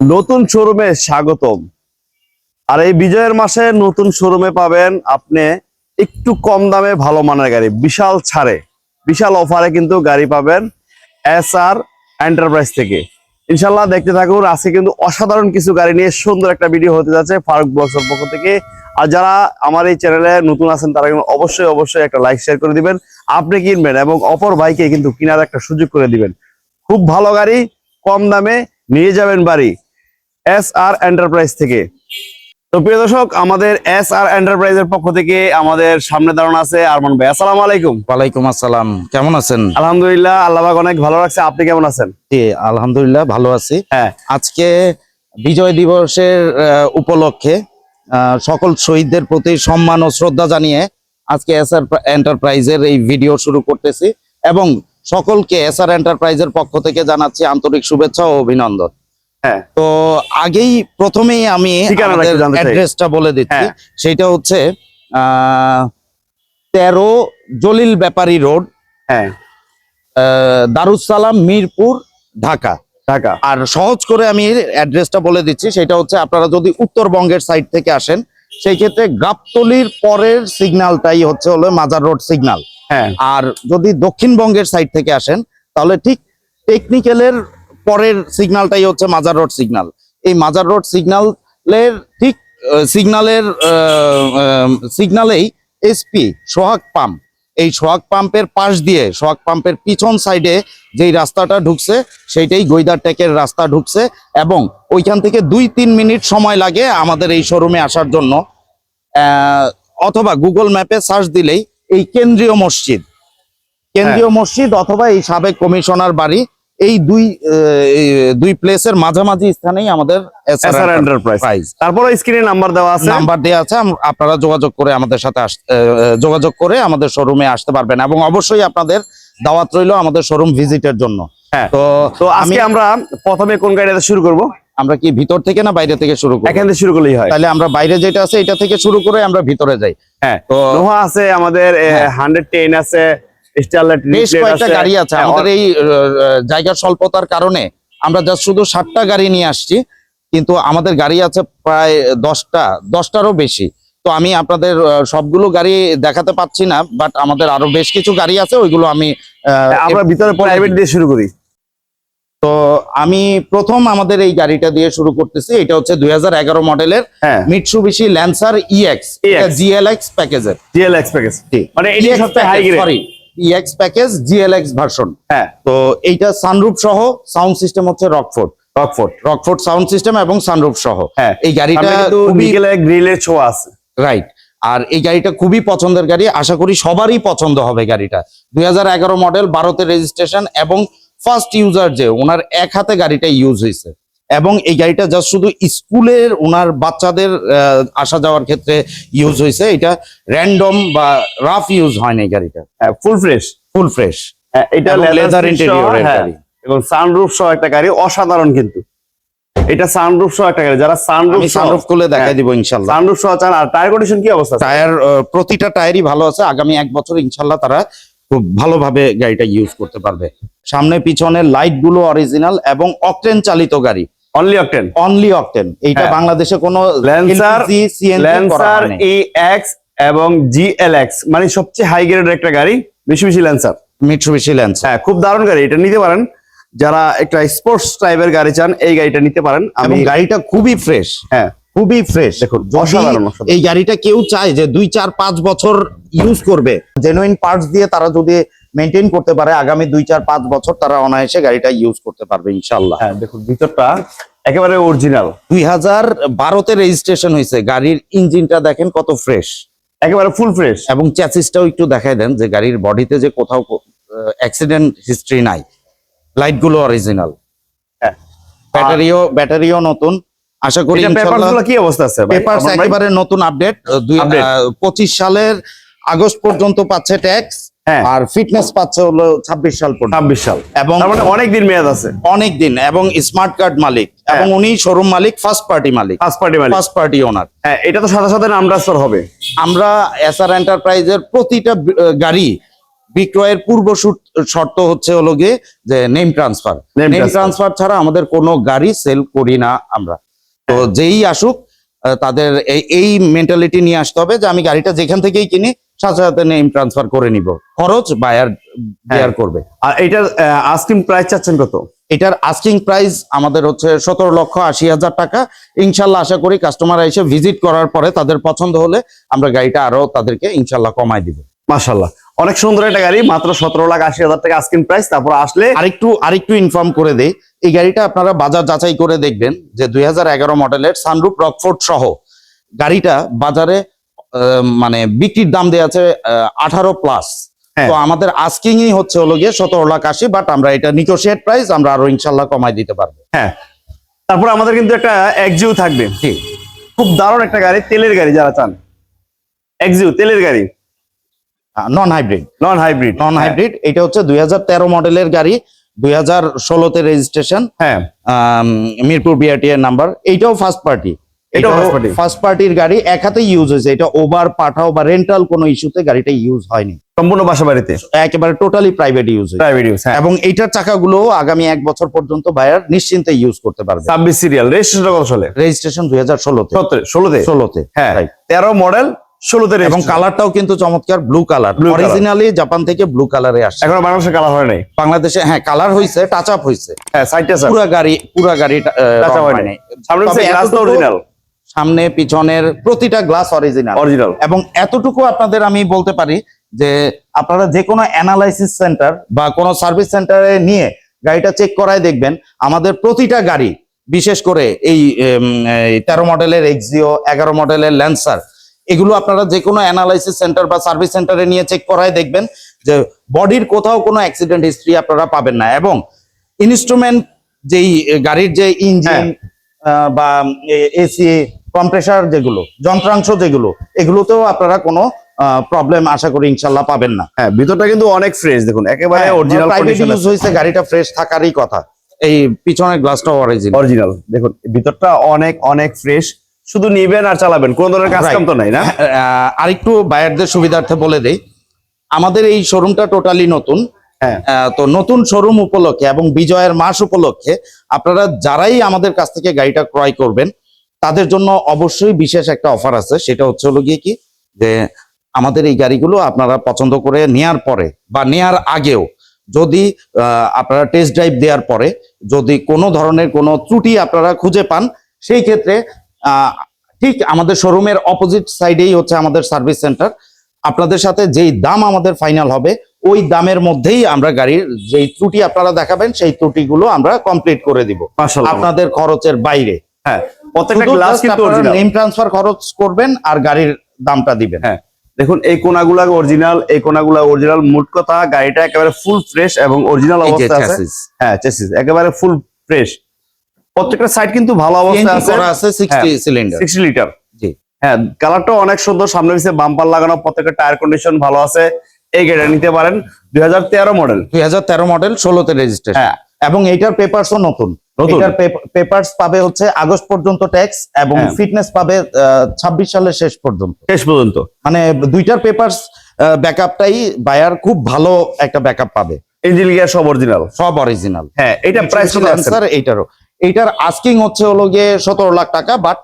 নতুন শোরুমে স্বাগতম। আর এই বিজয়ের মাসে নতুন শোরুমে পাবেন আপনি একটু কম দামে ভালো মানের গাড়ি, বিশাল ছাড়ে। বিশাল অফারে কিন্তু গাড়ি পাবেন এস আর এন্টারপ্রাইজ থেকে। ইনশাল্লাহ দেখতে থাকুন, আজকে কিন্তু অসাধারণ কিছু গাড়ি নিয়ে সুন্দর একটা ভিডিও হতে যাচ্ছে ফারুক ব্লগসের পক্ষ থেকে। আর যারা আমার এই চ্যানেলে নতুন আছেন, তারা কিন্তু অবশ্যই অবশ্যই একটা লাইক শেয়ার করে দিবেন। আপনি কিনবেন এবং অপর ভাইকে কিন্তু কেনার একটা সুযোগ করে দিবেন। খুব ভালো গাড়ি, কম দামে নিয়ে যাবেন বাড়ি। এস আর এন্টারপ্রাইজ থেকে। তো প্রিয় দর্শক আমাদের এস আর এন্টারপ্রাইজের পক্ষ থেকে আমাদের সামনে দাঁড়ানো আছে আরমান ভাই। আসসালামু আলাইকুম। ওয়ালাইকুম আসসালাম। কেমন আছেন? আলহামদুলিল্লাহ আল্লাহ পাক অনেক ভালো রাখছে। আপনি কেমন আছেন? জি, আলহামদুলিল্লাহ ভালো আছি। হ্যাঁ। আজকে বিজয় দিবসের উপলক্ষে সকল শহীদদের প্রতি সম্মান ও শ্রদ্ধা জানিয়ে আজকে এসআর এন্টারপ্রাইজের এই ভিডিও শুরু করতেছি এবং সকলকে এসআর এন্টারপ্রাইজের পক্ষ থেকে জানাচ্ছি আন্তরিক শুভেচ্ছা ও অভিনন্দন। তো আগেই প্রথমেই আমি। অ্যাড্রেসটা বলে দিচ্ছি। হ্যাঁ। সেটা হচ্ছে তেরো জলিল ব্যাপারী রোড হ্যাঁ। দারুসালাম মিরপুর ঢাকা। ঢাকা। আর সহজ করে আমি অ্যাড্রেসটা বলে দিচ্ছি সেটা হচ্ছে আপনারা যদি উত্তরবঙ্গের সাইড থেকে আসেন সেই ক্ষেত্রে গাবতলির পরের সিগন্যালটাই হচ্ছে হলো মাজার রোড সিগন্যাল হ্যাঁ। আর যদি দক্ষিণবঙ্গের সাইড থেকে আসেন তাহলে ঠিক টেকনিক্যালের পরের সিগন্যালটাই হচ্ছে মাজার রোড সিগনাল। এই মাজার রোড সিগন্যালের ঠিক সিগন্যালের সিগনালেই এসপি সোহাগ পাম্প। এই সোহাগ পাম্পের পাশ দিয়ে সোহাগ পাম্পের পিছন সাইডে যেই রাস্তাটা ঢুকছে সেইটাই গৈদার টেকের রাস্তা ঢুকছে এবং ওইখান থেকে দুই তিন মিনিট সময় লাগে আমাদের এই শোরুমে আসার জন্য। আহ, অথবা গুগল ম্যাপে সার্চ দিলেই এই কেন্দ্রীয় মসজিদ। কেন্দ্রীয় মসজিদ অথবা এই সাবেক কমিশনার বাড়ি এই দুই দুই প্লেসের মাঝামাঝি স্থানেই আমাদের এস আর এন্টারপ্রাইজ তারপরে স্ক্রিনে নাম্বার দেওয়া আছে। নাম্বার দেওয়া আছে আপনারা যোগাযোগ করে আমাদের সাথে যোগাযোগ করে আমাদের শোরুমে আসতে পারবেন এবং অবশ্যই আপনাদের দাওয়াত রইল আমাদের শোরুম ভিজিটের জন্য। হ্যাঁ তো তো আমি আজকে আমরা প্রথমে কোন গাড়িতে শুরু করব? আমরা কি ভিতর থেকে না বাইরে থেকে শুরু করি এখান থেকে শুরু করলেই হয়। তাহলে আমরা বাইরে যেটা আছে এটা থেকে শুরু করে আমরা ভিতরে যাই। হ্যাঁ তো নোহা আছে আমাদের হ্যাঁ। হান্ড্রেড টেন আছে স্টারলাইট বেশ কয়েকটা গাড়ি আছে। আমাদের এই জায়গার স্বল্পতার কারণে আমরা জাস্ট শুধু ষাটটা গাড়ি নিয়ে আসছি কিন্তু আমাদের গাড়ি আছে প্রায় দশটা দশটারও বেশি। তো আমি আপনাদের সবগুলো গাড়ি দেখাতে পাচ্ছি না বাট আমাদের আরও বেশ কিছু গাড়ি আছে ওইগুলো আমি আমরা ভিতরে প্রাইভেট দিয়ে শুরু করি। তো আমি প্রথম আমাদের এই গাড়িটা দিয়ে শুরু করতেছি এটা হচ্ছে দুই হাজার এগারো মডেলের হ্যাঁ। Mitsubishi Lancer EX EX GLX প্যাকেজের জিএলএক্স প্যাকেজ মানে grade sorry EX package GLX version হ্যাঁ। তো এইটা সানরুফ সহ সাউন্ড সিস্টেম হচ্ছে Rockford Rockford Rockford sound system এবং সানরুফ সহ। হ্যাঁ। এই গাড়িটা গ্রিলের ছোঁয়া আছে। রাইট আর এই গাড়িটা খুবই পছন্দের গাড়ি। আশা করি সবারই পছন্দ হবে গাড়িটা। দুই হাজার এগারো মডেল ভারতে রেজিস্ট্রেশন এবং ফার্স্ট ইউজার যে ওনার এক হাতে গাড়িটা ইউজ হয়েছে। এবং এই গাড়িটা জাস্ট শুধু স্কুলের ওনার বাচ্চাদের আসা যাওয়ার ক্ষেত্রে ইউজ হয়েছে। এটা র্যান্ডম বা রাফ ইউজ হয় না এই গাড়িটা। হ্যাঁ ফুল ফ্রেশ ফুল ফ্রেশ হ্যাঁ এটা লেদার ইন্টেরিয়র গাড়ি। এবং সানরুফ সহ একটা গাড়ি অসাধারণ কিন্তু। এটা সানরুফ সহ একটা গাড়ি যারা সানরুফ সানরুফ খুলে দেখাই দিব ইনশাল্লাহ সানরুফ সহ চান আর টায়ার কন্ডিশন কি অবস্থা? টায়ার প্রতিটা টায়ারই ভালো আছে। আগামী এক বছর ইনশাল্লাহ তারা খুব ভালোভাবে গাড়িটা ইউজ করতে পারবে। সামনে পিছনে লাইটগুলো অরিজিনাল এবং অকটেন চালিত গাড়ি। অনলি অকটেন অনলি অকটেন এইটা হ্যাঁ। বাংলাদেশে কোনো ল্যান্সার ল্যান্সার। এক্স এবং জিএলএক্স মানে সবচেয়ে হাই গ্রেডের একটা গাড়ি বেশি বেশি ল্যান্সার মিটসুবিশি ল্যান্সার হ্যাঁ খুব দারুণ গাড়ি। এটা নিতে পারেন। যারা একটা স্পোর্টস টাইপের গাড়ি চান এই গাড়িটা নিতে পারেন। আমি গাড়িটা খুবই ফ্রেশ হ্যাঁ। খুবই ফ্রেশ দেখুন, অসাধারণ। এই গাড়িটা কেউ চায় যে দুই চার পাঁচ বছর ইউজ করবে জেনুইন পার্টস দিয়ে তারা যদি মেনটেন করতে পারে। আগামী দুই চার পাঁচ বছর তারা অনায়াসে গাড়িটা ইউজ করতে পারবে ইনশাল্লাহ হ্যাঁ দেখুন ভিতরটা একেবারে অরিজিনাল দুই হাজার বারোতে রেজিস্ট্রেশন হয়েছে। গাড়ির ইঞ্জিনটা দেখেন কত ফ্রেশ একেবারে ফুল ফ্রেশ এবং চ্যাসিসটাও একটু দেখায় দেন যে গাড়ির বডিতে যে কোথাও অ্যাক্সিডেন্ট হিস্ট্রি নাই। লাইটগুলো অরিজিনাল হ্যাঁ। ব্যাটারিও ব্যাটারিও নতুন। আশা করি কি অবস্থা আছে ভাই? একেবারে নতুন আপডেট দুই Update। পঁচিশ সালের আগস্ট পর্যন্ত পাচ্ছে ট্যাক্স আর ফিটনেস পাচ্ছে হলো ছাব্বিশ সাল ছাব্বিশ সাল। এবং মানে অনেক দিন মেয়াদ আছে। অনেক দিন এবং স্মার্ট কার্ড মালিক হ্যাঁ। এবং উনি শোরুম মালিক ফার্স্ট পার্টি মালিক। ফার্স্ট পার্টি মালিক। ফার্স্ট পার্টি ওনার হ্যাঁ এটা তো সাথে সাথে নাম ট্রান্সফার হবে। আমরা এসআর এন্টারপ্রাইজের প্রতিটা গাড়ি বিক্রয়ের পূর্ব শর্ত হচ্ছে হলো গিয়ে যে নেম ট্রান্সফার নেম ট্রান্সফার ছাড়া আমাদের কোনো গাড়ি সেল করি না আমরা। তো যেই আসুক তাদের এই- এই মেন্টালিটি নিয়ে আসতে হবে যে আমি গাড়িটা যেখান থেকেই কিনি সাথে সাথে নেম ট্রান্সফার করে নিব। খরচ বায়ার বেয়ার করবে। আর এটার আস্কিং প্রাইস চাচ্ছেন কত? এটার আস্কিং প্রাইস আমাদের হচ্ছে সতেরো লক্ষ আশি হাজার টাকা। ইনশাল্লাহ আশা করি কাস্টমার এসে ভিজিট করার পরে তাদের পছন্দ হলে আমরা গাড়িটা আরও তাদেরকে ইনশাল্লাহ কমাই দিব। মাশাল্লাহ অনেক সুন্দর একটা গাড়ি মাত্র সতেরো লাখ আশি হাজার টাকা আস্কিং প্রাইস তারপর আসলে আরেকটু আরেকটু ইনফর্ম করে দেই এই গাড়িটা আপনারা বাজার যাচাই করে দেখবেন যে দুই হাজার এগারো মডেলের সানরুপ রকফোর্ড সহ গাড়িটা বাজারে মানে বিক্রির দাম দেওয়া আছে আঠারো প্লাস হ্যাঁ। তো আমাদের আস্কিংই হচ্ছে হলো গিয়ে সতেরো লাখ আশি বাট আমরা এটা নিগোশিয়েট প্রাইস আমরা আরও ইনশাল্লাহ কমাই দিতে পারব। হ্যাঁ। তারপর আমাদের কিন্তু একটা এক্সিউ থাকবে। খুব দারুণ একটা গাড়ি তেলের গাড়ি যারা চান। এক্সিউ তেলের গাড়ি। Non hybrid non hybrid non hybrid এটা হচ্ছে দুই হাজার তেরো মডেলের গাড়ি দুই হাজার ষোলোতে রেজিস্ট্রেশন হ্যাঁ। মিরপুর বিআরটি এর নাম্বার এইটাও ফার্স্ট পার্টি party। ফার্স্ট পার্টির গাড়ি এক হাতে ইউজ হয়েছে। এটা ওভার পাঠাও বা রেন্টাল কোনো ইস্যুতে গাড়িটা ইউজ হয়নি। সম্পূর্ণ বাসা বাড়িতে একেবারে totally private use private use হ্যাঁ। এবং এইটার চাকাগুলো আগামী এক বছর পর্যন্ত বায়ার নিশ্চিন্তে ইউজ করতে পারবে। ছাব্বিশ সিরিয়াল রেজিস্ট্রেশন কত সালে? রেজিস্ট্রেশন দুই হাজার ষোলোতে। ষোলোতে? ষোলোতে হ্যাঁ তেরো মডেল ষোলোতে এবং। কালারটাও কিন্তু চমৎকার ব্লু কালার অরিজিনালি জাপান থেকে ব্লু কালারে আসছে। এখনও বাংলাদেশে কালার হয় নাই? বাংলাদেশে হ্যাঁ কালার হয়েছে টাচ আপ হয়েছে হ্যাঁ স্যার পুরা গাড়ি পুরা গাড়ি Touch up হয়নি। সামনে তবে গ্লাস এতটুকু- অরিজিনাল সামনে পিছনের প্রতিটা গ্লাস অরিজিনাল অরিজিনাল এবং এতটুকু আপনাদের আমি বলতে পারি যে আপনারা যে কোনো অ্যানালাইসিস সেন্টার বা কোনো সার্ভিস সেন্টারে নিয়ে গাড়িটা চেক করায় দেখবেন আমাদের প্রতিটা গাড়ি বিশেষ করে এই তেরো মডেলের এক্সিও এগারো মডেলের ল্যান্সার এগুলো আপনারা যে কোনো অ্যানালাইসিস সেন্টার বা সার্ভিস সেন্টারে নিয়ে চেক করায় দেখবেন যে বডির কোথাও কোনো অ্যাক্সিডেন্ট হিস্ট্রি আপনারা পাবেন না। এবং ইনস্ট্রুমেন্ট যেই গাড়ির যে ইঞ্জিন বা এসি কম্প্রেসার যেগুলো যন্ত্রাংশ যেগুলো এগুলোতেও আপনারা কোনো প্রবলেম আশা করি ইনশাল্লাহ পাবেন না। হ্যাঁ ভিতরটা কিন্তু অনেক ফ্রেশ দেখুন একেবারে অরিজিনাল প্রাইভেট ইউজ হয়েছে গাড়িটা ফ্রেশ থাকারই কথা। এই পিছনের গ্লাসটাও অরিজিনাল অরিজিনাল দেখুন ভিতরটা অনেক অনেক ফ্রেশ শুধু নিবেন আর চালাবেন কোন ধরনের কাজ কাম তো নাই না? হ্যাঁ, আরেকটু বায়ারদের সুবিধার্থে বলে দেই আমাদের এই শোরুমটা টোটালি নতুন। হ্যাঁ। তো নতুন শোরুম উপলক্ষে এবং বিজয়ের মাস উপলক্ষে আপনারা যারাই আমাদের কাছ থেকে গাড়িটা ক্রয় করবেন তাদের জন্য অবশ্যই বিশেষ একটা অফার আছে। সেটা হচ্ছে হলো গিয়ে কি? যে আমাদের এই গাড়িগুলো আপনারা পছন্দ করে নেয়ার পরে বা নেয়ার আগেও যদি আপনারা টেস্ট ড্রাইভ দেওয়ার পরে যদি কোনো ধরনের কোনো ত্রুটি আপনারা খুঁজে পান সেই ক্ষেত্রে আহ, ঠিক আমাদের শোরুমের অপোজিট সাইডেই হচ্ছে আমাদের সার্ভিস সেন্টার আপনাদের সাথে যেই দাম আমাদের ফাইনাল হবে ওই দামের মধ্যেই আমরা গাড়ির যেই ত্রুটি আপনারা দেখাবেন সেই ত্রুটিগুলো আমরা কমপ্লিট করে দিব। আপনাদের খরচের বাইরে। হ্যাঁ প্রত্যেকটা গ্লাস কিন্তু নেম ট্রান্সফার খরচ করবেন আর গাড়ির দামটা দিবেন। হ্যাঁ দেখুন এই কোনাগুলা অরিজিনাল এই কোনাগুলা অরিজিনাল মোট কথা গাড়িটা একেবারে ফুল ফ্রেশ এবং অরিজিনাল আছে। হ্যাঁ চেসিস একেবারে ফুল ফ্রেশ প্রত্যেকটা সাইড কিন্তু ভালো CNG অবস্থায় আছে। করা আছে সিক্সটি হ্যাঁ। সিলিন্ডার সিক্সটি লিটার জি। হ্যাঁ কালারটা অনেক সুন্দর সামনে পিছিয়ে বাম্পার লাগানো প্রত্যেকটা টায়ার কন্ডিশন ভালো আছে। এই গাড়িটা নিতে পারেন দুই হাজার তেরো মডেল দুই হাজার তেরো মডেল ষোলোতে রেজিস্ট্রেশন হ্যাঁ। এবং এইটার পেপারসও নতুন। এটার পেপারস পাবে হচ্ছে আগস্ট পর্যন্ত ট্যাক্স এবং হ্যাঁ। ফিটনেস পাবে ছাব্বিশ সালের শেষ পর্যন্ত। শেষ পর্যন্ত। মানে দুইটার পেপারস ব্যাকআপটাই বায়ার খুব ভালো একটা ব্যাকআপ পাবে। ইঞ্জিন গিয়ার সব অরিজিনাল সব অরিজিনাল হ্যাঁ এটা প্রাইস কত আছে? স্যার এইটারও। এইটার আস্কিং হচ্ছে হলো গিয়ে সতেরো লাখ টাকা বাট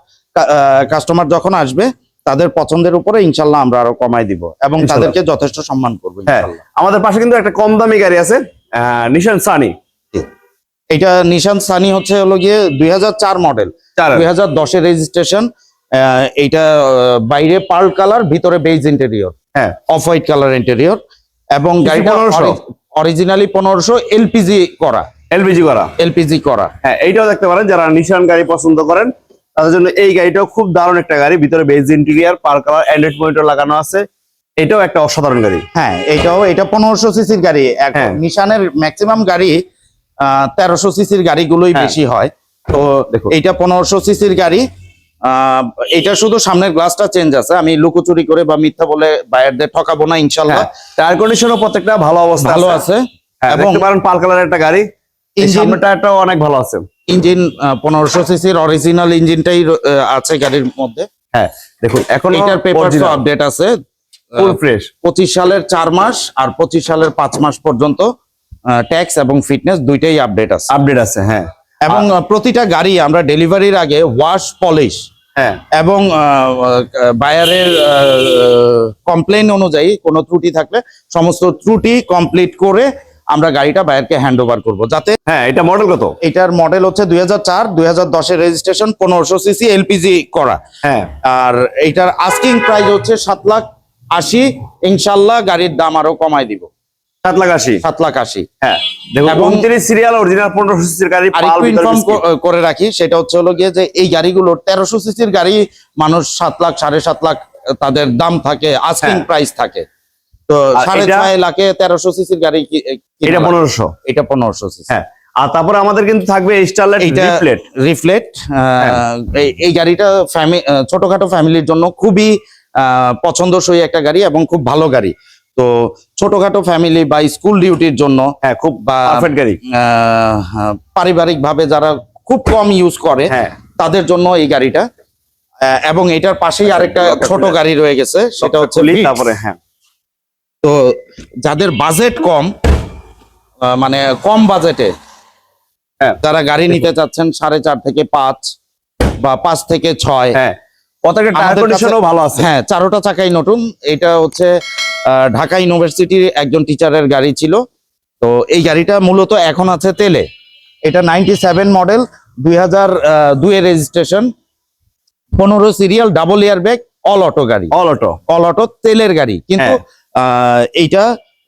কাস্টমার যখন আসবে তাদের পছন্দের উপরে ইনশাল্লাহ আমরা আরও কমাই দিব এবং তাদেরকে যথেষ্ট সম্মান করব হ্যাঁ আমাদের পাশে কিন্তু একটা কম দামি গাড়ি আছে নিশান সানি এটা নিশান সানি হচ্ছে হলো গিয়ে দুই হাজার চার মডেল দুই হাজার দশের রেজিস্ট্রেশন এইটা বাইরে পার্ল কালার ভিতরে বেজ ইন্টেরিয়র হ্যাঁ। অফ হোয়াইট কালার ইন্টেরিয়র এবং গাড়িটা 1500 অরিজিনালি পনেরোশো এলপিজি করা। এলপিজি করা। এলপিজি করা। হ্যাঁ এইটাও দেখতে পারেন যারা নিশান গাড়ি পছন্দ করেন তাদের জন্য এই গাড়িটাও খুব দারুণ একটা গাড়ি। ভিতরে beige interior pearl colour Android monitor লাগানো আছে। এটাও একটা অসাধারণ গাড়ি। হ্যাঁ এটাও এটা পনেরোশো সিসির গাড়ি। নিশানের ম্যাক্সিমাম গাড়ি তেরোশো সিসির গাড়িগুলোই হ্যাঁ। বেশি হয়। তো। এইটা পনেরোশো সিসির গাড়ি। এটা শুধু সামনের গ্লাসটা চেঞ্জ আছে। আমি লুকোচুরি করে বা মিথ্যা বলে বায়ারদের ঠকাবো না ইনশাল্লাহ। হ্যাঁ। টায়ার কন্ডিশনও প্রত্যেকটা ভালো অবস্থা ভালো আছে। হ্যাঁ, এবং পাল কালারের একটা গাড়ি। ইঞ্জিন সামনের টায়ারটাও অনেক ভালো আছে। ইঞ্জিন পনেরোশো সিসির অরিজিনাল ইঞ্জিনটাই আছে গাড়ির মধ্যে। হ্যাঁ দেখুন এখন এটার পেপার আপডেট আছে। ফুল ফ্রেশ পঁচিশ সালের চার মাস আর পঁচিশ সালের পাঁচ মাস পর্যন্ত ট্যাক্স এবং ফিটনেস দুইটাই আপডেট আছে। আপডেট আছে হ্যাঁ। এবং প্রতিটা গাড়ি আমরা ডেলিভারির আগে ওয়াশ পলিশ হ্যাঁ। এবং বায়ারের কমপ্লেন অনুযায়ী কোনো ত্রুটি থাকলে সমস্ত ত্রুটি কমপ্লিট করে আমরা গাড়িটা বায়ারকে হ্যান্ড ওভার করব। যাতে হ্যাঁ এটা মডেল কত? এটার মডেল হচ্ছে দুই হাজার চার দুই হাজার দশের রেজিস্ট্রেশন পনেরোশো সিসি এলপিজি করা। হ্যাঁ। আর এইটার আস্কিং প্রাইস হচ্ছে সাত লাখ আশি। ইনশাল্লাহ গাড়ির দাম আরও কমাই দিব। সাত লাখ আশি। সাত লাখ আশি হ্যাঁ। এবং- সিরিয়াল অরিজিনাল পনেরোশো সিসির গাড়ি ইনফর্ম করে রাখি সেটা হচ্ছে হলো গিয়ে যে এই গাড়িগুলো তেরোশো সিসির গাড়ি মানুষ সাত লাখ সাড়ে সাত লাখ তাদের দাম থাকে আস্কিং হ্যাঁ। প্রাইস থাকে। তো আর সাড়ে ছয় লাখে তেরোশো সিসির গাড়ি এটা পনেরোশো। এটা পনেরোশো সিসি হ্যাঁ। আর তারপরে আমাদের কিন্তু থাকবে স্টারলাইট এইটা রিফ্লেট হ্যাঁ। এই গাড়িটা ফ্যামিলি ছোটখাটো ফ্যামিলির জন্য খুবই আহ, পছন্দসই একটা গাড়ি এবং খুব ভালো গাড়ি। তো ছোটখাটো ফ্যামিলি বা স্কুল ডিউটির জন্য হ্যাঁ খুব পারিবারিক ভাবে যারা খুব কম ইউজ করে হ্যাঁ। তাদের জন্য এই গাড়িটা। এবং এটার পাশেই আরেকটা ছোট গাড়ি রয়ে গেছে সেটা হচ্ছে তারপরে হ্যাঁ। তো যাদের বাজেট কম মানে কম বাজেটে হ্যাঁ। যারা গাড়ি নিতে চাচ্ছেন সাড়ে চার থেকে পাঁচ বা পাঁচ থেকে ছয় হ্যাঁ। প্রত্যেকটা টায়ার কন্ডিশনও ভালো আছে। হ্যাঁ চারোটা চাকাই নতুন। এটা হচ্ছে ঢাকা ইউনিভার্সিটির একজন টিচারের গাড়ি ছিল। তো এই গাড়িটা মূলত এখন আছে তেলে। এটা নাইনটি সেভেন মডেল দুই হাজার দুইয়ের রেজিস্ট্রেশন পনেরো serial double airbag all auto গাড়ি। অল অটো অল অটো তেলের গাড়ি। কিন্তু আহ, এইটা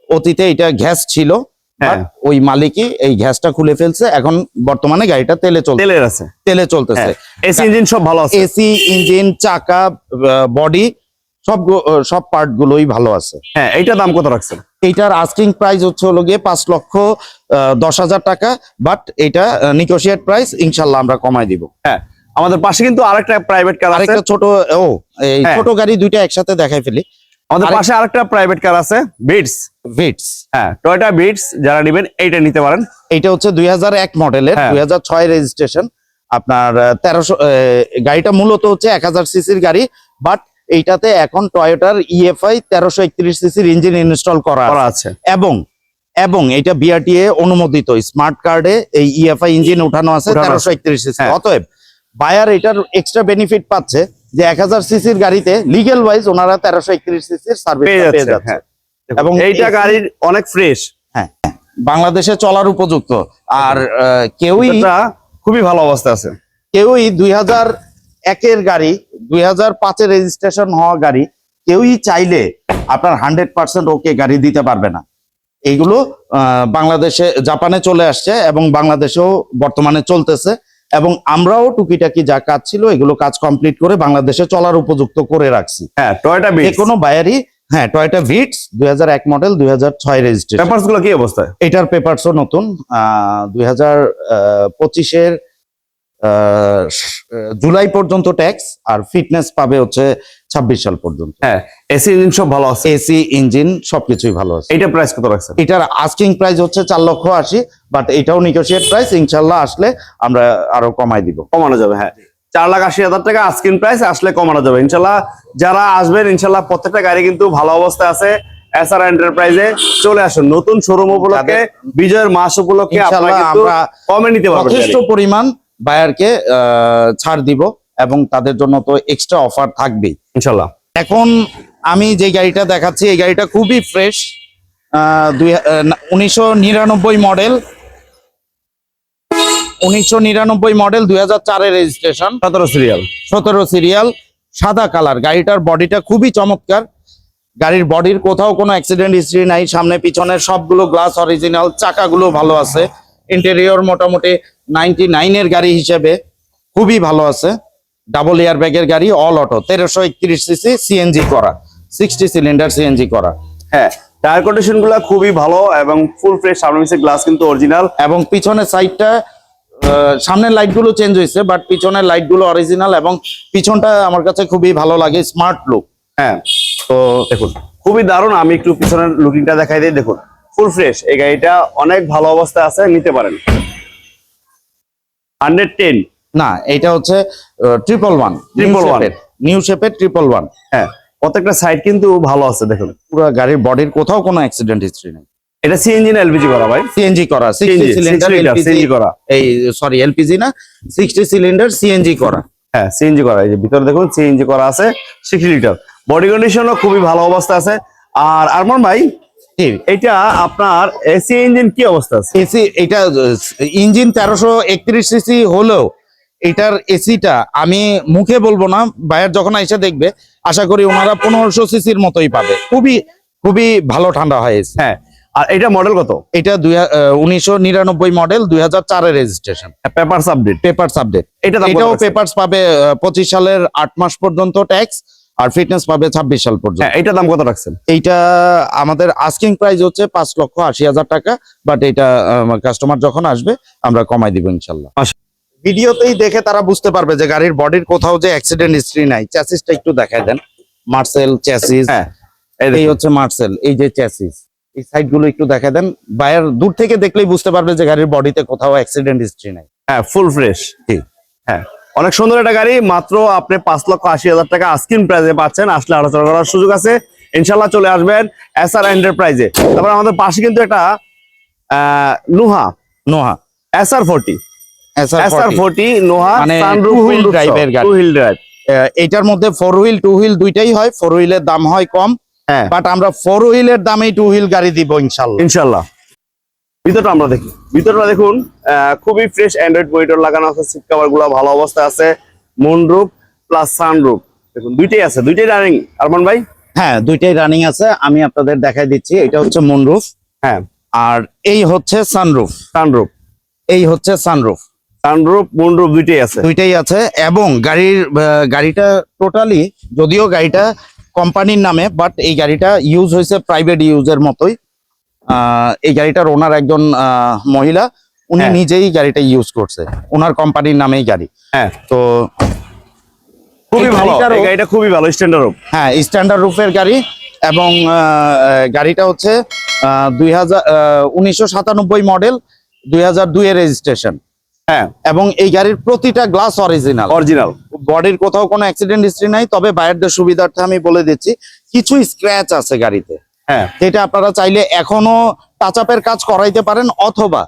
অতীতে এটা গ্যাস ছিল হ্যাঁ। ওই মালিকই এই গ্যাসটা খুলে ফেলছে। এখন বর্তমানে গাড়িটা তেলে চলছে। তেলের আছে। তেলে চলতেছে। এসি ইঞ্জিন সব ভালো আছে। এসি ইঞ্জিন চাকা বডি সব সব পার্ট গুলোই ভালো আছে। হ্যাঁ এইটা দাম কত রাখছেন? এইটার আস্কিং প্রাইস হচ্ছে হলো গিয়ে পাঁচ লক্ষ দশ হাজার টাকা বাট এটা নিগোসিয়েট প্রাইস ইনশাল্লাহ আমরা কমাই দিব। হ্যাঁ আমাদের পাশে কিন্তু আরেকটা প্রাইভেট কার আছে। আরেকটা ছোট ও এই হ্যাঁ। ছোট গাড়ি দুইটা একসাথে দেখাই ফেলি। আমাদের পাশে আরেকটা প্রাইভেট কার আছে বিটস ভিটস হ্যাঁ টয়োটা বিটস যারা নেবেন এইটা নিতে পারেন। এইটা হচ্ছে দুই হাজার এক মডেলের হ্যাঁ। দুই হাজার ছয় রেজিস্ট্রেশন আপনার তেরোশো গাড়িটা মূলত হচ্ছে এক হাজার সিসির গাড়ি বাট এইটাতে এখন টয়োটার ইএফআই তেরোশো একত্রিশ সিসির ইঞ্জিন ইনস্টল করা আছে। এবং এবং এটা বিআরটিএ অনুমোদিত স্মার্ট কার্ডে এই ইএফআই ইঞ্জিন উঠানো আছে। তেরোশো একত্রিশ সিসি হ্যাঁ। অতএব বায়ার এটার এক্সট্রা বেনিফিট পাচ্ছে যে এক হাজার সিসির গাড়িতে লিগেল ওয়াইজ ওনারা তেরোশো একত্রিশ সিসির সার্ভিস পেয়ে যাচ্ছে হ্যাঁ। এবং এইটা গাড়ির অনেক ফ্রেশ বাংলাদেশে চলার উপযুক্ত। আর কেউই খুবই ভালো অবস্থা আছে। কেউই দুই হাজার একের গাড়ি দুই হাজার পাঁচের রেজিস্ট্রেশন হওয়া গাড়ি কেউই চাইলে আপনার হান্ড্রেড পার্সেন্ট ওকে গাড়ি দিতে পারবে না। এইগুলো বাংলাদেশে জাপানে চলে আসছে এবং বাংলাদেশেও বর্তমানে চলতেছে এবং আমরাও টুকিটাকি যা কাজ ছিল এগুলো কাজ কমপ্লিট করে বাংলাদেশে চলার উপযুক্ত করে রাখছি। হ্যাঁ টয়োটা যে কোনো বায়ারই হ্যাঁ টয়টা ভিটস দুই এক মডেল দুই হাজার ছয় রেজিস্ট্রেশন পেপারসগুলো কি অবস্থায়? এটার পেপারসও নতুন দুই হাজার পঁচিশের জুলাই পর্যন্ত ট্যাক্স আর ফিটনেস পাবে হচ্ছে ছাব্বিশ সাল পর্যন্ত। হ্যাঁ এসি ইঞ্জিন সব ভালো আছে। এসি ইঞ্জিন সবকিছুই ভালো আছে। এইটা প্রাইস কত রাখছেন? এটার আস্কিং প্রাইস হচ্ছে চার লক্ষ আশি বাট এটাও নিগোসিয়েট প্রাইস ইনশাল্লাহ আসলে আমরা আরও কমাই দিব। কমানো যাবে হ্যাঁ। চার লাখ আশি হাজার টাকা আস্কিং প্রাইস আসলে কমানো যাবে। ইনশাল্লাহ যারা আসবেন ইনশাল্লাহ প্রত্যেকটা গাড়ি কিন্তু ভালো অবস্থায় আছে। এসআর এন্টারপ্রাইজে চলে আসুন। নতুন শোরুম উপলক্ষে বিজয়ের মাস উপলক্ষে আপনারা আমরা কমে নিতে পারবেন যথেষ্ট পরিমাণ বায়ারকে আহ, ছাড় দিব এবং তাদের জন্য তো এক্সট্রা অফার থাকবেই। ইনশাল্লাহ। এখন আমি যে গাড়িটা দেখাচ্ছি এই গাড়িটা খুবই ফ্রেশ দুই উনিশশো নিরানব্বই মডেল উনিশশো নিরানব্বই মডেল দুই হাজার চারের রেজিস্ট্রেশন সতেরো সিরিয়াল সতেরো সিরিয়াল সাদা কালার গাড়িটার বডিটা খুবই চমৎকার। গাড়ির বডির কোথাও কোনো অ্যাক্সিডেন্ট হিস্ট্রি নাই সামনে পিছনের সবগুলো গ্লাস অরিজিনাল চাকাগুলো ভালো আছে। ইন্টেরিয়র মোটামুটি নাইনটি নাইনের গাড়ি হিসেবে খুবই ভালো আছে। ডাবল এয়ার ব্যাগের গাড়ি অল অটো তেরোশো একত্রিশ সিসি সিএনজি করা। সিক্সটি সিলিন্ডার সিএনজি করা। হ্যাঁ টায়ার কন্ডিশনগুলো খুবই ভালো এবং ফুল ফ্রেশ সামনে গ্লাস কিন্তু অরিজিনাল এবং পিছনের সাইডটা সামনের লাইটগুলো চেঞ্জ হয়েছে বাট পিছনের লাইটগুলো অরিজিনাল এবং পিছনটা আমার কাছে খুবই ভালো লাগে স্মার্ট লুক হ্যাঁ তো দেখুন। খুবই দারুণ। আমি একটু পিছনের লুকিংটা দেখাই দিই। দেখুন ফুল ফ্রেশ এই গাড়িটা অনেক ভালো অবস্থায় আছে নিতে পারেন। Hundred ten. না এটা হচ্ছে triple one Triple one। New শেপের ট্রিপল ওয়ান হ্যাঁ প্রত্যেকটা সাইড কিন্তু ভালো আছে দেখুন। পুরো গাড়ির বডির কোথাও কোনো অ্যাক্সিডেন্ট হিস্ট্রি নেই। এটা সিএনজি না এলপিজি করা ভাই? সিএনজি করা সিক্সটি সিলিন্ডার সিএনজি করা। এই সরি এলপিজি না সিক্সটি সিলিন্ডার সিএনজি করা। হ্যাঁ সিএনজি করা এই যে ভিতরে দেখুন সিএনজি করা আছে সিক্সটি লিটার বডি কন্ডিশনও খুবই ভালো অবস্থা আছে। আর আরমান ভাই এটা আপনার এসি ইঞ্জিন কি অবস্থা আছে? এসি এটা ইঞ্জিন তেরোশো একত্রিশ সিসি হলেও এটার এসিটা আমি মুখে বলব না বাইরে যখন এসে দেখবে আশা করি ওনারা পনেরোশো সিসির মতোই পাবে। খুবই খুবই ভালো ঠান্ডা হয় এসি হ্যাঁ আর এটা মডেল কত? এটা দুই উনিশশো নিরানব্বই মডেল দুই হাজার চারের registration papers update papers update এটা এটাও? পেপারস পাবে পঁচিশ সালের আট মাস পর্যন্ত ট্যাক্স আর ফিটনেস পাবে ছাব্বিশ সাল পর্যন্ত। হ্যাঁ এটা দাম কত রাখছেন? এইটা আমাদের আস্কিং প্রাইস হচ্ছে পাঁচ লক্ষ আশি হাজার টাকা বাট এটা কাস্টমার যখন আসবে আমরা কমাই দিব ইনশাল্লাহ। ভিডিওতেই দেখে তারা বুঝতে পারবে যে গাড়ির বডির কোথাও যে অ্যাক্সিডেন্ট হিস্ট্রি নাই। চ্যাসিসটা একটু দেখায় দেন। মার্সেল চ্যাসিস হ্যাঁ এই হচ্ছে মার্সেল এই যে চ্যাসিস এই সাইডগুলো একটু দেখা দেন। বাইরের দূর থেকে দেখলেই বুঝতে পারবে যে গাড়ির বডিতে কোথাও অ্যাক্সিডেন্ট হিস্ট্রি নাই। হ্যাঁ ফুল ফ্রেশ। হ্যাঁ। অনেক সুন্দর একটা গাড়ি মাত্র আপনি পাঁচ লক্ষ আশি হাজার টাকা আস্কিন প্রাইজে পাচ্ছেন আসলে আলোচনা করার সুযোগ আছে। ইনশাল্লাহ চলে আসবেন এস আর এন্টারপ্রাইজে তারপর আমাদের পাশে কিন্তু একটা Noah. Noah. S R forty S R forty Noah গাড়ি। হুইল ড্রাইভ এটার মধ্যে ফোর হুইল টু হুইল দুইটাই হয় ফোর হুইলের দাম হয় কম হ্যাঁ। বাট আমরা ফোর হুইলের দামেই টু হুইল গাড়ি দিব ইনশাল্লাহ ইনশাল্লাহ ভিতরটা আমরা দেখি। ভিতরটা দেখুন খুবই ফ্রেশ অ্যান্ড্রয়েড মনিটর লাগানো আছে সিট কভারগুলো ভালো অবস্থায় আছে মুনরুপ প্লাস সানরুপ দেখুন দুইটাই আছে দুইটাই রানিং আরমান ভাই? হ্যাঁ দুইটাই রানিং আছে আমি আপনাদের দেখাই দিচ্ছি এটা হচ্ছে মুনরুফ হ্যাঁ। আর এই হচ্ছে সানরুফ সানরুপ এই হচ্ছে সানরুফ সানরুপ মুনরুপ দুইটাই আছে। দুইটাই আছে এবং গাড়ির গাড়িটা টোটালি যদিও গাড়িটা কোম্পানির নামে বাট এই গাড়িটা ইউজ হয়েছে প্রাইভেট ইউজের মতোই। এই গাড়িটার ওনার একজন মহিলা উনি হ্যাঁ। নিজেই গাড়িটা ইউজ করছে। ওনার কোম্পানির নামেই গাড়ি। হ্যাঁ। তো খুবই ভালো। গাড়িটা খুবই ভালো স্ট্যান্ডার্ড হ্যাঁ স্ট্যান্ডার্ড রুফের গাড়ি এবং গাড়িটা হচ্ছে দুই হাজার মডেল দুই হাজার দুই এর রেজিস্ট্রেশন হ্যাঁ। এবং এই গাড়ির প্রতিটা গ্লাস অরিজিনাল অরিজিনাল বডির কোথাও কোনো অ্যাক্সিডেন্ট হিস্ট্রি নাই তবে বাইরের সুবিধার্থে আমি বলে দিচ্ছি কিছু স্ক্র্যাচ আছে গাড়িতে। হ্যাঁ। যেটা আপনারা চাইলে এখনও টাচ আপের কাজ করাইতে পারেন অথবা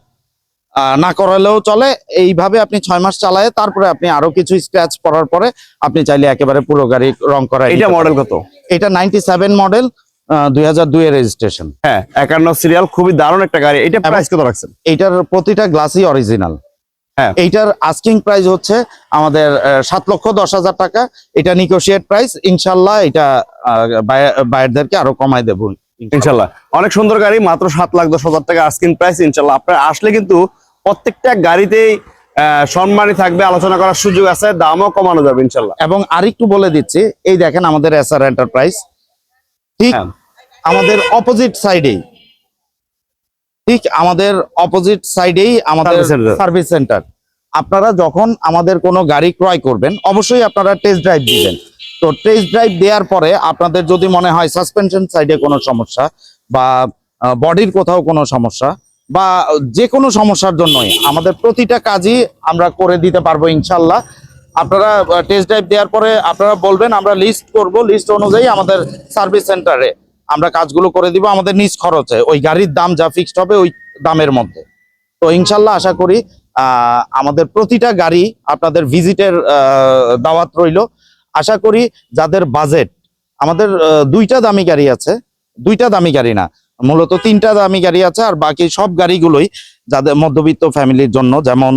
না করালেও চলে। এইভাবে আপনি ছয় মাস চালায় তারপরে আপনি আরও কিছু স্ক্র্যাচ পড়ার পরে আপনি চাইলে একেবারে পুরো গাড়ি রং করা এটা মডেল কত? এটা নাইনটি সেভেন মডেল দুই হাজার দুই এর রেজিস্ট্রেশন হ্যাঁ একান্ন সিরিয়াল খুবই দারুণ একটা গাড়ি। এটা প্রাইস কত রাখছেন? এইটার প্রতিটা গ্লাসই অরিজিনাল হ্যাঁ। এইটার আস্কিং প্রাইস হচ্ছে আমাদের সাত লক্ষ দশ হাজার টাকা। এটা নিগোশিয়েট প্রাইস ইনশাল্লাহ এটা আরও কমাই দেবো। ইনশাল্লাহ অনেক সুন্দর গাড়ি মাত্র সাত লাখ দশ হাজার টাকা আস্কিন প্রাইস ইনশাল্লাহ আপনার আসলে কিন্তু প্রত্যেকটা গাড়িতেই সম্মানই থাকবে আলোচনা করার সুযোগ আছে দামও কমানো যাবে ইনশাল্লাহ এবং আরেকটু বলে দিচ্ছি এই দেখেন আমাদের এসআর এন্টারপ্রাইজ ঠিক হ্যাঁ। আমাদের অপোজিট সাইডেই ঠিক আমাদের অপোজিট সাইডেই আমাদের সার্ভিস সেন্টার আপনারা যখন আমাদের কোনো গাড়ি ক্রয় করবেন অবশ্যই আপনারা টেস্ট ড্রাইভ দিবেন। তো টেস্ট ড্রাইভ দেওয়ার পরে আপনাদের যদি মনে হয় সাসপেনশন সাইডে কোনো সমস্যা বা বডির কোথাও কোনো সমস্যা বা যে কোনো সমস্যার জন্যই আমাদের প্রতিটা কাজই আমরা করে দিতে পারব ইনশাল্লাহ। আপনারা টেস্ট ড্রাইভ দেওয়ার পরে আপনারা বলবেন, আমরা লিস্ট করব লিস্ট অনুযায়ী আমাদের সার্ভিস সেন্টারে আমরা কাজগুলো করে দিব। আমাদের নিজ খরচে, ওই গাড়ির দাম যা ফিক্সড হবে ওই দামের মধ্যে। তো ইনশাল্লাহ আশা করি আমাদের প্রতিটা গাড়ি আপনাদের ভিজিটের দাওয়াত রইল। আশা করি যাদের বাজেট আমাদের দুইটা দামি গাড়ি আছে, দুইটা দামি গাড়ি না, মূলত তিনটা দামি গাড়ি আছে আর বাকি সব গাড়িগুলোই যাদের মধ্যবিত্ত ফ্যামিলির জন্য, যেমন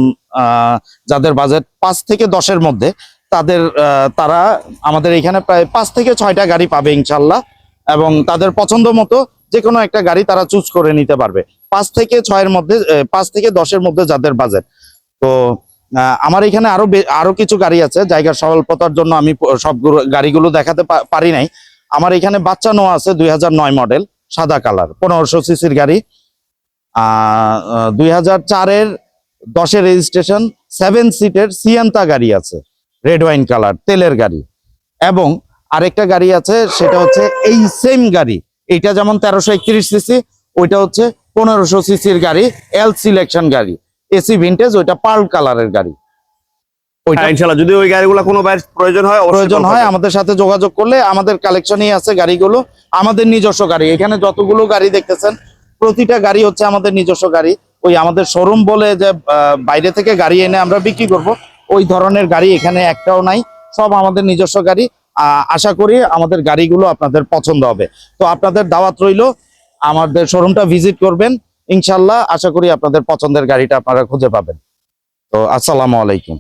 যাদের বাজেট পাঁচ থেকে দশের মধ্যে, তাদের তারা আমাদের এখানে প্রায় পাঁচ থেকে ছয়টা গাড়ি পাবে ইনশাল্লাহ এবং তাদের পছন্দ মতো যে কোনো একটা গাড়ি তারা চুজ করে নিতে পারবে। পাঁচ থেকে ছয়ের মধ্যে পাঁচ থেকে দশের মধ্যে যাদের বাজেট তো আমার এখানে আরও আরও কিছু গাড়ি আছে, জায়গার স্বল্পতার জন্য আমি সব গাড়িগুলো দেখাতে পারি নাই। আমার এখানে বাচ্চা নোয়া আছে, দুই মডেল সাদা কালার, পনেরোশো সিসির গাড়ি। দুই হাজার চারের দশের রেজিস্ট্রেশন সেভেন সিটের সিয়ান্তা গাড়ি আছে রেড ওয়াইন কালার তেলের গাড়ি। এবং আরেকটা গাড়ি আছে, সেটা হচ্ছে এই সেম গাড়ি। এইটা যেমন তেরোশো একত্রিশ সিসি ওইটা হচ্ছে পনেরোশো সিসির গাড়ি এল সিলেকশন গাড়ি। এসি ভিন্টেজ ওইটা পার্ল কালারের গাড়ি। হ্যাঁ, ইনশাল্লাহ যদি ওই গাড়িগুলো কোনো বাইরের প্রয়োজন হয় প্রয়োজন হয় আমাদের সাথে যোগাযোগ করলে আমাদের কালেকশনই আছে গাড়িগুলো আমাদের নিজস্ব গাড়ি। এখানে যতগুলো গাড়ি দেখতেছেন প্রতিটা গাড়ি হচ্ছে আমাদের নিজস্ব গাড়ি। ওই আমাদের শোরুম বলে যে বাইরে থেকে গাড়ি এনে আমরা বিক্রি করব ওই ধরনের গাড়ি এখানে একটাও নাই সব আমাদের নিজস্ব গাড়ি। আহ, আশা করি আমাদের গাড়িগুলো আপনাদের পছন্দ হবে। তো আপনাদের দাওয়াত রইল আমাদের শোরুমটা ভিজিট করবেন। ইনশাল্লাহ আশা করি আপনাদের পছন্দের গাড়িটা আপনারা খুঁজে পাবেন। তো আসসালামু আলাইকুম।